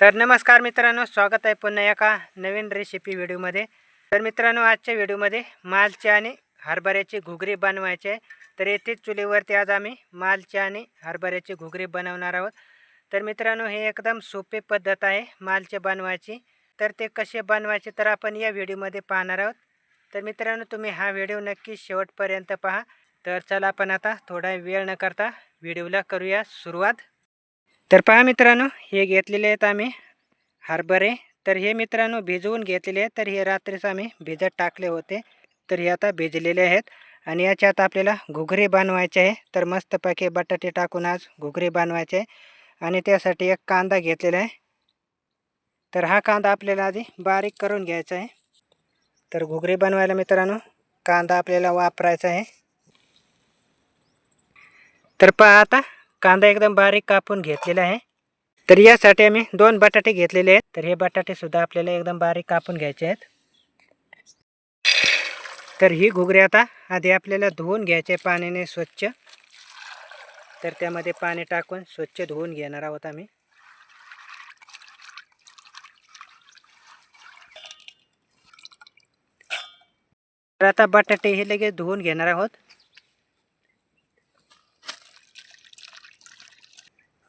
तर नमस्कार मित्रांनो स्वागत आहे पुन्हा एका नवीन रेसिपी व्हिडिओमध्ये तर मित्रांनो आजच्या व्हिडिओमध्ये मालचे आणि हरभऱ्याची घुगरी बनवायचे आहे. तर येथेच चुलीवरती आज आम्ही मालचे आणि हरभऱ्याची घुगरी बनवणार आहोत. तर मित्रांनो हे एकदम सोपी पद्धत आहे मालचे बनवायची. तर ते कसे बनवायचे तर आपण या व्हिडिओमध्ये पाहणार आहोत. तर मित्रांनो तुम्ही हा व्हिडिओ नक्की शेवटपर्यंत पहा. तर चला आपण आता थोडा वेळ न करता व्हिडिओला करूया सुरुवात. तर पहा मित्रांनो हे घेतलेले आहेत आम्ही हरभरे. तर हे मित्रांनो भिजवून घेतलेले आहेत. तर हे रात्रीच आम्ही भिजत टाकले होते. तर हे आता भिजलेले आहेत. आणि याच्यात आपल्याला घुगरे बनवायचे आहे. तर मस्तपैकी बटाटे टाकून आज घुगरे बनवायचे आहे. आणि त्यासाठी एक कांदा घेतलेला आहे. तर हा कांदा आपल्याला आधी बारीक करून घ्यायचा आहे. तर घुगरे बनवायला मित्रांनो कांदा आपल्याला वापरायचा आहे. तर पहा आता कांदा एकदम बारीक कापून घेतलेला आहे. तर यासाठी आम्ही दोन बटाटे घेतलेले आहेत. तर हे बटाटे सुद्धा आपल्याला एकदम बारीक कापून घ्यायचे आहेत. तर ही घुगरी आता आधी आपल्याला धुवून घ्यायचे पाण्याने स्वच्छ. तर त्यामध्ये पाणी टाकून स्वच्छ धुवून घेणार आहोत आम्ही. तर आता बटाटे हे लगेच धुवून घेणार आहोत.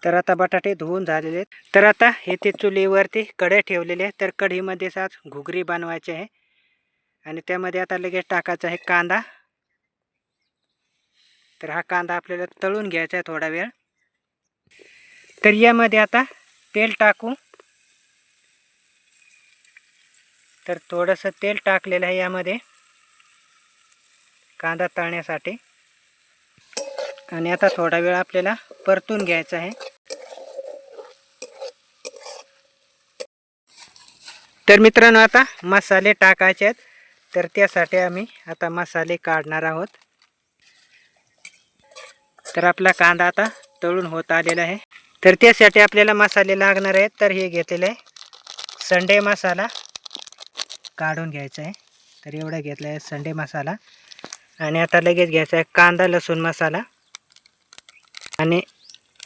तर आता बटाटे धुवून झालेले आहेत. तर आता येथे चुलीवरती कढई ठेवलेली आहे. तर कढीमध्येच आज घुगरी बनवायची आहे. आणि त्यामध्ये आता लगेच टाकायचा आहे कांदा. तर हा कांदा आपल्याला तळून घ्यायचा आहे थोडा वेळ. तर यामध्ये आता तेल टाकू. तर थोडंसं तेल टाकलेलं आहे यामध्ये. कांदा तळण्यासाठी. आणि आता थोडा वेळ आपल्याला परतून घ्यायचा आहे. तर मित्रांनो आता मसाले टाकायचे आहेत. तर त्यासाठी आम्ही आता मसाले काढणार आहोत. तर आपला कांदा आता तळून होत आलेला आहे. तर त्यासाठी आपल्याला मसाले लागणार आहेत. तर हे घेतलेलं आहे. संडे मसाला काढून घ्यायचा आहे. तर एवढा घेतला आहे संडे मसाला. आणि आता लगेच घ्यायचा आहे कांदा लसूण मसाला. आणि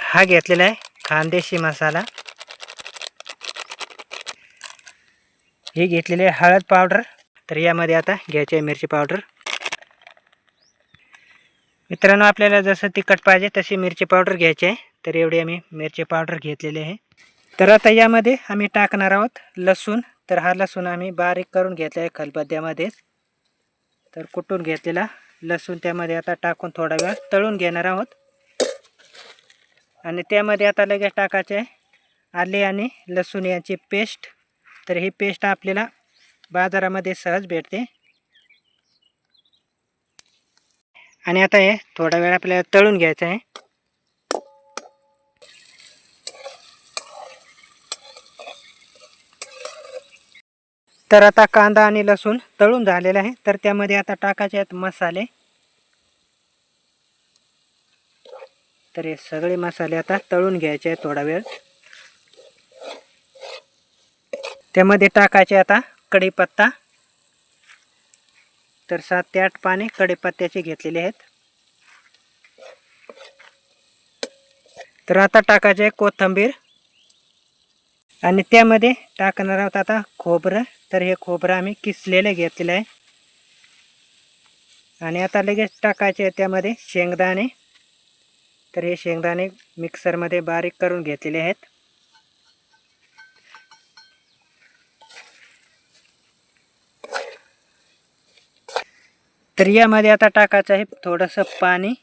हा घेतलेला आहे खानदेशी मसाला. हे घेतलेले आहे हळद पावडर. तर यामध्ये आता घ्यायची आहे मिरची पावडर. मित्रांनो आपल्याला जसं तिखट पाहिजे तशी मिरची पावडर घ्यायची आहे. तर एवढी आम्ही मिरची पावडर घेतलेली आहे. तर आता यामध्ये आम्ही टाकणार आहोत लसूण. तर हा लसूण आम्ही बारीक करून घेतला आहे खलबद्द्यामध्येच तर कुटून घेतलेला लसूण त्यामध्ये आता टाकून थोडा वेळ तळून घेणार आहोत. आणि त्यामध्ये आता लगेच टाकायचे आहे आले आणि लसूण यांची पेस्ट तर ही पेस्ट आपल्याला बाजारामध्ये सहज भेटते. आणि आता हे थोडा वेळ आपल्याला तळून घ्यायचं आहे. तर आता कांदा आणि लसूण तळून झालेला आहे. तर त्यामध्ये आता टाकायचे आहेत मसाले. तर हे सगळे मसाले आता तळून घ्यायचे आहेत थोडा वेळ. त्यामध्ये टाकायचे आता कढीपत्ता. तर सात ते आठ पाने कढीपत्त्याचे घेतलेले आहेत. तर आता टाकायचे आहे कोथिंबीर. आणि त्यामध्ये टाकणार आहोत आता खोबरं. तर हे खोबरं आम्ही किसलेलं घेतलेलं आहे. आणि आता लगेच टाकायचे आहे त्यामध्ये शेंगदाणे. तर हे शेंगदाणे मिक्सरमध्ये बारीक करून घेतलेले आहेत. तर यामध्ये आता टाकायचं आहे थोडंसं पाणी.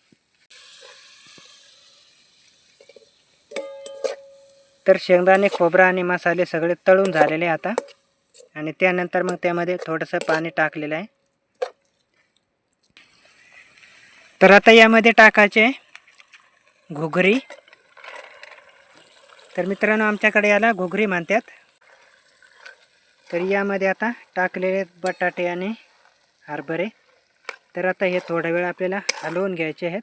तर शेंगदाणे खोबरा आणि मसाले सगळे तळून झालेले आता. आणि त्यानंतर मग त्यामध्ये थोडंसं पाणी टाकलेलं आहे. तर आता यामध्ये टाकायचे घुगरी. तर मित्रांनो आमच्याकडे याला घुगरी म्हणतात. तर यामध्ये आता टाकलेले बटाटे आणि हरभरे. तर आता हे थोडा वेळ आपल्याला हलवून घ्यायचे आहेत.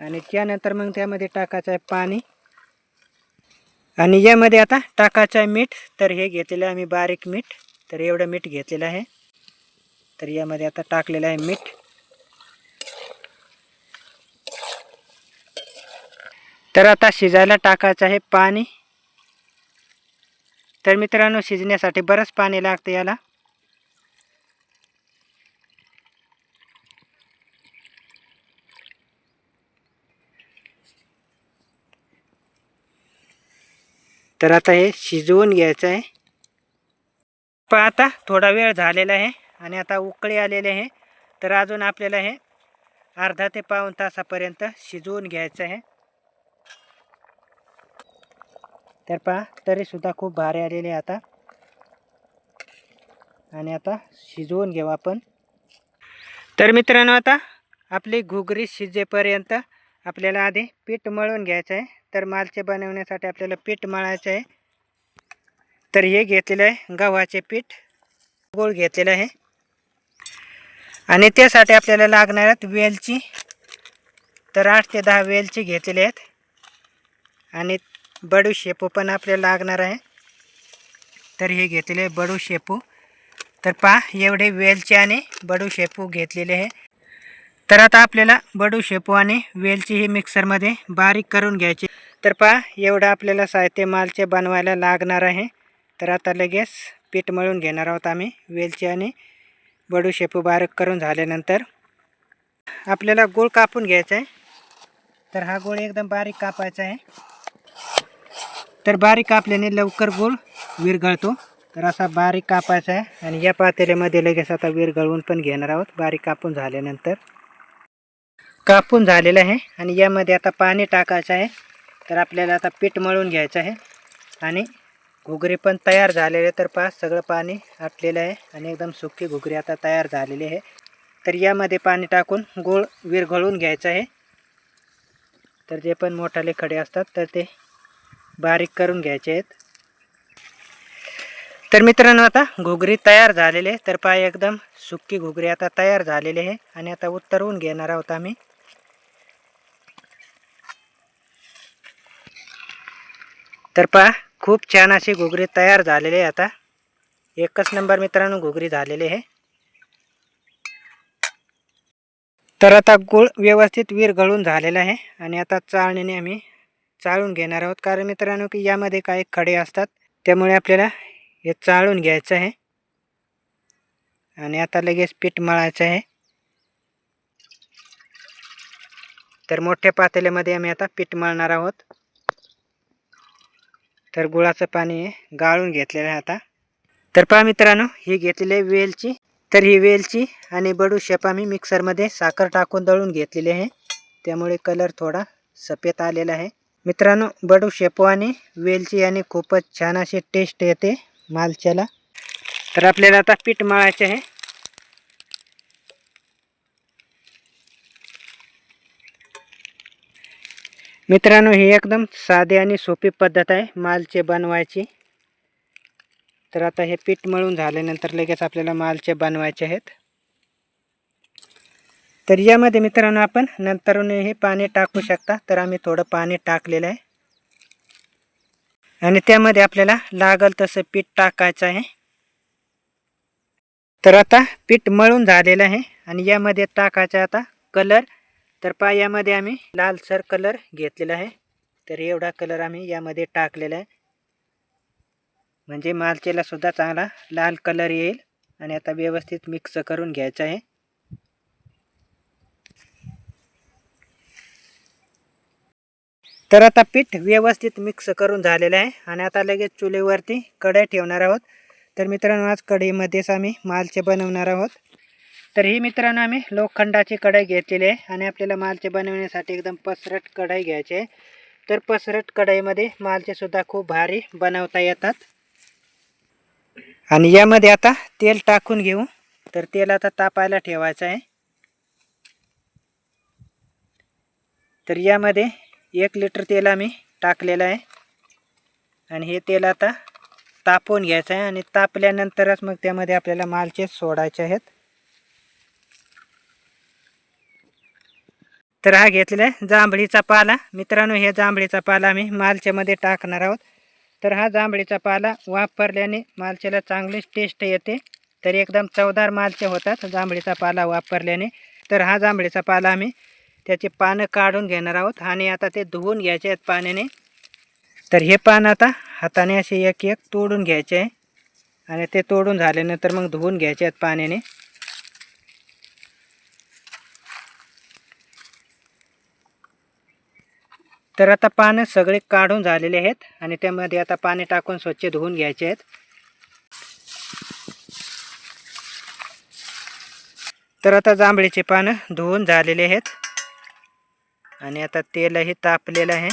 आणि त्यानंतर मग त्यामध्ये टाकायचं आहे पाणी. आणि यामध्ये आता टाकायचं आहे मीठ. तर हे घेतलेलं आहे आम्ही बारीक मीठ. तर एवढं मीठ घेतलेलं आहे. तर यामध्ये आता टाकलेलं आहे मीठ. तर आता शिजायला टाकायचं आहे पाणी. तर मित्रांनो शिजण्यासाठी बरंच पाणी लागतं याला. तर आता हे शिजवून घ्यायचं आहे. पण आता थोडा वेळ झालेला आहे आणि आता उकळी आलेले आहे. तर अजून आपल्याला हे अर्धा ते पाऊण तासापर्यंत शिजवून घ्यायचं आहे. तर पहा तरीसुद्धा खूप भारी आलेले आहे आता. आणि आता शिजवून घेऊ आपण. तर मित्रांनो आता आपली घुगरी शिजेपर्यंत आपल्याला आधी पीठ मळून घ्यायचं आहे. तर मालचे बनवण्यासाठी आपल्याला पीठ मळायचं आहे. तर हे घेतलेलं आहे गव्हाचे पीठ. गोळ घेतलेलं आहे. आणि त्यासाठी आपल्याला लागणार आहेत वेलची. तर आठ ते दहा वेलची घेतलेले आहेत. आणि बडू शेपू पण आपल्याला लागणार आहे. तर हे घेतलेले आहे बडू शेपू. तर पहा एवढे वेलची आणि बडू शेपू घेतलेले आहे. तर आता आपल्याला बडू शेपू आणि वेलची ही मिक्सरमध्ये बारीक करून घ्यायची तर पहा एवढं आपल्याला साहित्य मालचे बनवायला लागणार आहे. तर आता लगेच पीठ मळून घेणार आहोत आम्ही वेलची आणि बडू शेपू बारीक करून झाल्यानंतर. आपल्याला गूळ कापून घ्यायचा आहे. तर हा गूळ एकदम बारीक कापायचा आहे. तर बारीक कापल्याने लवकर गूळ विरघळतो. तर असा बारीक कापायचा आहे आणि या पातेल्यामध्ये लगेच आता विरघळवून पण घेणार आहोत बारीक कापून झाल्यानंतर. कापून झालेलं आहे आणि यामध्ये आता पाणी टाकायचं आहे. तर आपल्याला आता पीठ मळून घ्यायचं आहे. आणि घुगरी पण तयार झालेले तर पहा सगळं पाणी आटलेलं आहे आणि एकदम सुकी घुगरी आता तयार झालेली आहे. तर यामध्ये पाणी टाकून गूळ विरघळून घ्यायचं आहे. तर जे पण मोठाले खडे असतात तर ते बारीक करून घ्यायचे आहेत. तर मित्रांनो आता घुगरी तयार झालेली आहे तर पहा एकदम सुकी घुगरी आता तयार झालेली आहे. आणि आता उतरवून घेणार आहोत आम्ही. तर पहा खूप छान अशी घुगरी तयार झालेले आहे आता. एकच नंबर मित्रांनो घुगरी झालेले आहे तर आता गुळ व्यवस्थित विरघळून झालेला आहे आणि आता चाळणीने आम्ही चाळून घेणार आहोत. कारण मित्रांनो की यामध्ये काही खडे असतात त्यामुळे आपल्याला हे चाळून घ्यायचं आहे. आणि आता लगेच पीठ मळायचं आहे. तर मोठ्या पातेल्यामध्ये आम्ही आता पीठ मळणार आहोत. तर गुळाचं पाणी गाळून घेतलेलं आहे आता. तर पहा मित्रांनो ही घेतलेली आहे वेलची. तर ही वेलची आणि बडूशेप आम्ही मिक्सरमध्ये साखर टाकून दळून घेतलेली आहे. त्यामुळे कलर थोडा सफेद आलेला आहे. मित्रांनो बडूशेपू आणि वेलची याने खूपच छान अशी टेस्ट येते मालच्याला. तर आपल्याला आता पीठ मळायचे आहे. मित्रांनो ही एकदम साधी आणि सोपी पद्धत आहे मालचे बनवायची. तर आता हे पीठ मळून झाल्यानंतर लगेच आपल्याला मालचे बनवायचे आहेत. तर यामध्ये मित्रांनो आपण नंतर हे पाणी टाकू शकता. तर आम्ही थोडं पाणी टाकलेलं आहे. आणि त्यामध्ये आपल्याला लागल तसं पीठ टाकायचं आहे. तर आता पीठ मळून झालेलं आहे. आणि यामध्ये टाकायचं आता कलर तर पा यामध्ये आम्ही लालसर कलर घेतलेला आहे. तर एवढा कलर आम्ही यामध्ये टाकलेला आहे. म्हणजे मालचेला सुद्धा चांगला लाल कलर येईल आणि आता व्यवस्थित मिक्स करून घ्यायचं आहे. तर आता पीठ व्यवस्थित मिक्स करून झालेलं आहे आणि आता लगेच चुलीवरती कढई ठेवणार आहोत. तर मित्रांनो आज कढईमध्येच आम्ही मालचे बनवणार आहोत. तर ही मित्रांनो आम्ही लोखंडाची कढई घेतलेली आहे आणि आपल्याला मालचे बनवण्यासाठी एकदम पसरट कढई घ्यायची आहे. तर पसरट कढईमध्ये मालचेसुद्धा खूप भारी बनवता येतात. आणि यामध्ये आता तेल टाकून घेऊ. तर तेल आता तापायला ठेवायचं आहे. तर यामध्ये एक लिटर तेल आम्ही टाकलेलं आहे. आणि हे तेल आता तापवून घ्यायचं आहे आणि तापल्यानंतरच मग त्यामध्ये आपल्याला मालचे सोडायचे आहेत. तर हा घेतलेला आहे. जांभळीचा पाला. मित्रांनो हे जांभळीचा पाला आम्ही मालच्यामध्ये टाकणार आहोत. तर हा जांभळीचा पाला वापरल्याने मालच्याला चांगलीच टेस्ट येते. तर एकदम चवदार मालचे होतात जांभळीचा पाला वापरल्याने. तर हा जांभळीचा पाला आम्ही त्याचे पानं काढून घेणार आहोत आणि आता ते धुवून घ्यायचे आहेत पाण्याने. तर हे पान आता हाताने असे एक एक तोडून घ्यायचे आहे. आणि ते तोडून झाल्यानंतर मग धुवून घ्यायचे आहेत पाण्याने. तर आता पानं सगळे काढून झालेले आहेत आणि त्यामध्ये आता पाणी टाकून स्वच्छ धुवून घ्यायचे आहेत. तर आता जांभळीचे पानं धुवून झालेले आहेत. आणि आता तेलही तापलेलं आहे.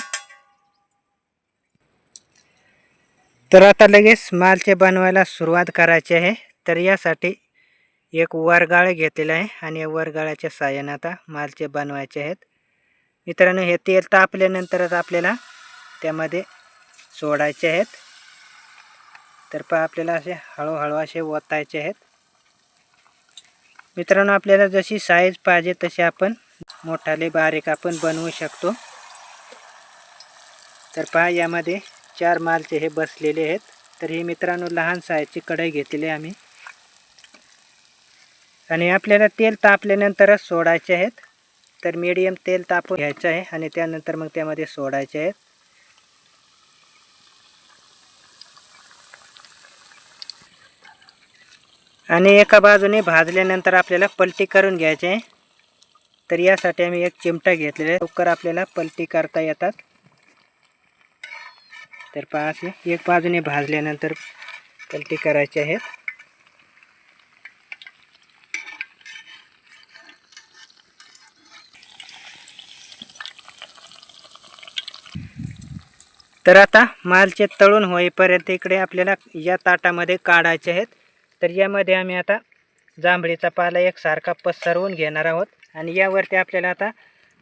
तर आता लगेच मालचे बनवायला सुरुवात करायची आहे. तर यासाठी एक वरगाळ घेतलेला आहे आणि या वरगाळाच्या साहाय्याने आता मालचे बनवायचे आहेत. मित्रांनो हे तेल तापल्यानंतरच आपल्याला त्यामध्ये सोडायचे आहेत. तर पहा आपल्याला असे हळूहळू असे ओतायचे आहेत. मित्रांनो आपल्याला जशी साईज पाहिजे तशी आपण मोठाले बारीक आपण बनवू शकतो. तर पहा यामध्ये चार मालचे हे बसलेले आहेत. तर हे मित्रांनो लहान साईजची कढई घेतलेली आहे आम्ही. आणि आपल्याला तेल तापल्यानंतरच सोडायचे आहेत. तर मीडियम तेल तापून घ्यायचं आहे आणि त्यानंतर मग त्यामध्ये सोडायचे आहेत. आणि एका बाजूने भाजल्यानंतर आपल्याला पलटी करून घ्यायचे आहे. तर यासाठी आम्ही एक चिमटा घेतलेला आहे. लवकर आपल्याला पलटी करता येतात. तर पाच एक बाजूने भाजल्यानंतर पलटी करायची आहेत. तर आता मालचे तळून होईपर्यंत इकडे आपल्याला या ताटामध्ये काढायचे आहेत. तर यामध्ये आम्ही आता जांभळीचा पाला एकसारखा पसरवून घेणार आहोत. आणि यावरती आपल्याला आता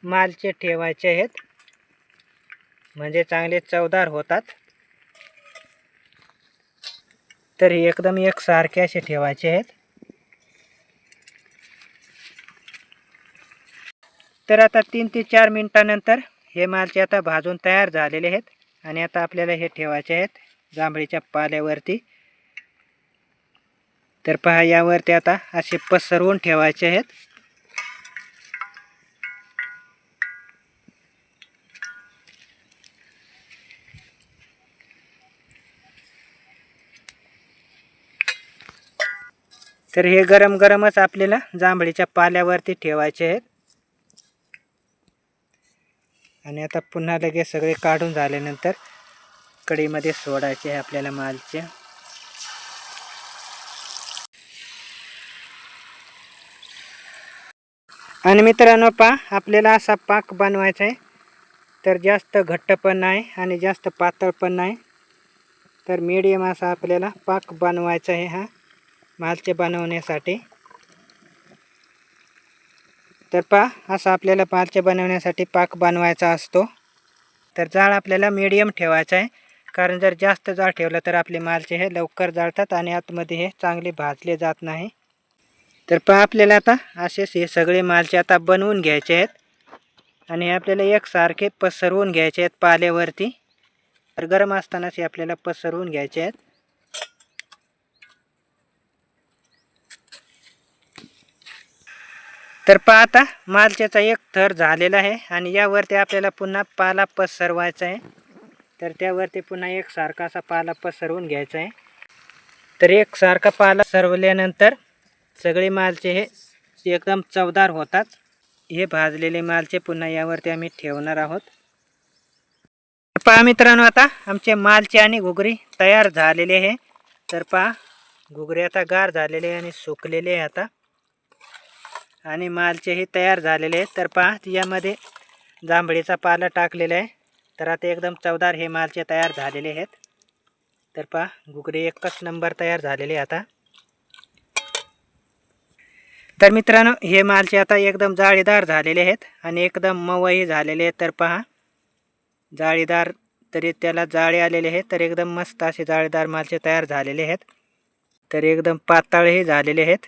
मालचे ठेवायचे आहेत. म्हणजे चांगले चवदार होतात. तर हे एकदम एकसारखे असे ठेवायचे आहेत. तर आता तीन ते चार मिनटानंतर हे मालचे आता भाजून तयार झालेले आहेत. आणि आता आपल्याला हे ठेवायचे आहेत जांभळीच्या पाल्यावरती. तर पहा यावरती आता असे पसरवून ठेवायचे आहेत. तर हे गरम गरमच आपल्याला जांभळीच्या पाल्यावरती ठेवायचे आहेत. आणि आता पुन्हा लगेच सगळे काढून झाल्यानंतर कडीमध्ये सोडायचे आहे आपल्याला मालचे. आणि मित्रांनो पा आपल्याला असा पाक बनवायचा आहे. तर जास्त घट्ट पण नाही आणि जास्त पातळ पण नाही. तर मीडियम असा आपल्याला पाक बनवायचा आहे हा मालचे बनवण्यासाठी. तर पहा असा आपल्याला मालचे बनवण्यासाठी पाक बनवायचा असतो. तर जाळ आपल्याला मीडियम ठेवायचा आहे. कारण जर जास्त जाळ ठेवलं तर आपले मालचे हे लवकर जाळतात आणि आतमध्ये हे चांगले भाजले जात नाही. तर पहा आपल्याला आता असेच हे सगळे मालचे आता बनवून घ्यायचे आहेत. आणि आपल्याला एकसारखे पसरवून घ्यायचे आहेत पाल्यावरती. तर गरम असतानाच हे आपल्याला पसरवून घ्यायचे आहेत. तर पहा आता मालच्याचा एक थर झालेला आहे आणि यावरती आपल्याला पुन्हा पाला पसरवायचा आहे. तर त्यावरती पुन्हा एक सारखा असा पाला पसरवून घ्यायचा आहे. तर एक सारखा पाला सरवल्यानंतर सगळे मालचे हे एकदम चवदार होतात. हे भाजलेले मालचे पुन्हा यावरती आम्ही ठेवणार आहोत. पहा मित्रांनो आता आमचे मालचे आणि घुगरी तयार झालेले आहे. तर पहा घुगरी आता गार झालेले आहे आणि सुकलेले आहे आता. आणि मालचेही तयार झालेले आहेत. तर पहा यामध्ये जांभळीचा पाला टाकलेला आहे. तर आता एकदम चवदार हे मालचे तयार झालेले आहेत. तर पहा घुगरी एकच नंबर तयार झालेले आहे आता. तर मित्रांनो हे मालचे आता एकदम जाळीदार झालेले आहेत आणि एकदम मऊही झालेले आहेत. तर पहा जाळीदार तरी त्याला जाळे आलेले आहेत. तर एकदम मस्त असे जाळीदार मालचे तयार झालेले आहेत. तर एकदम पातळही झालेले आहेत.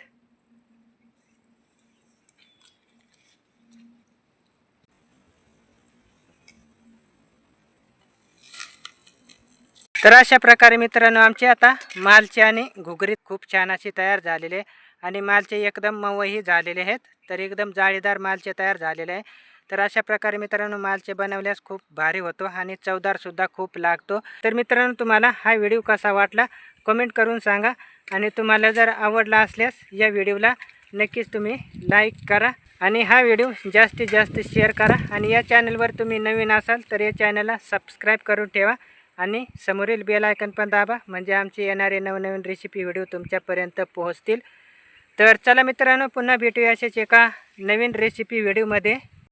तर अशा प्रकारे मित्रांनो आमचे आता मालचे आणि घुगरीत खूप छान अशी तयार झालेले आहे. आणि मालचे एकदम मऊही झालेले आहेत. तर एकदम जाळीदार मालचे तयार झालेले आहे. तर अशा प्रकारे मित्रांनो मालचे बनवल्यास खूप भारी होतो आणि चवदारसुद्धा खूप लागतो. तर मित्रांनो तुम्हाला हा व्हिडिओ कसा वाटला कमेंट करून सांगा. आणि तुम्हाला जर आवडला असल्यास या व्हिडिओला नक्कीच तुम्ही लाईक करा. आणि हा व्हिडिओ जास्तीत जास्त शेअर करा. आणि या चॅनलवर तुम्ही नवीन असाल तर या चॅनलला सबस्क्राईब करून ठेवा. आणि समोरील बेल आयकन पण दाबा. म्हणजे आमचे येणारे नवनवीन रेसिपी व्हिडिओ तुमच्यापर्यंत पोहोचतील. तर चला मित्रांनो पुन्हा भेटूया अशाच एका नवीन रेसिपी व्हिडिओमध्ये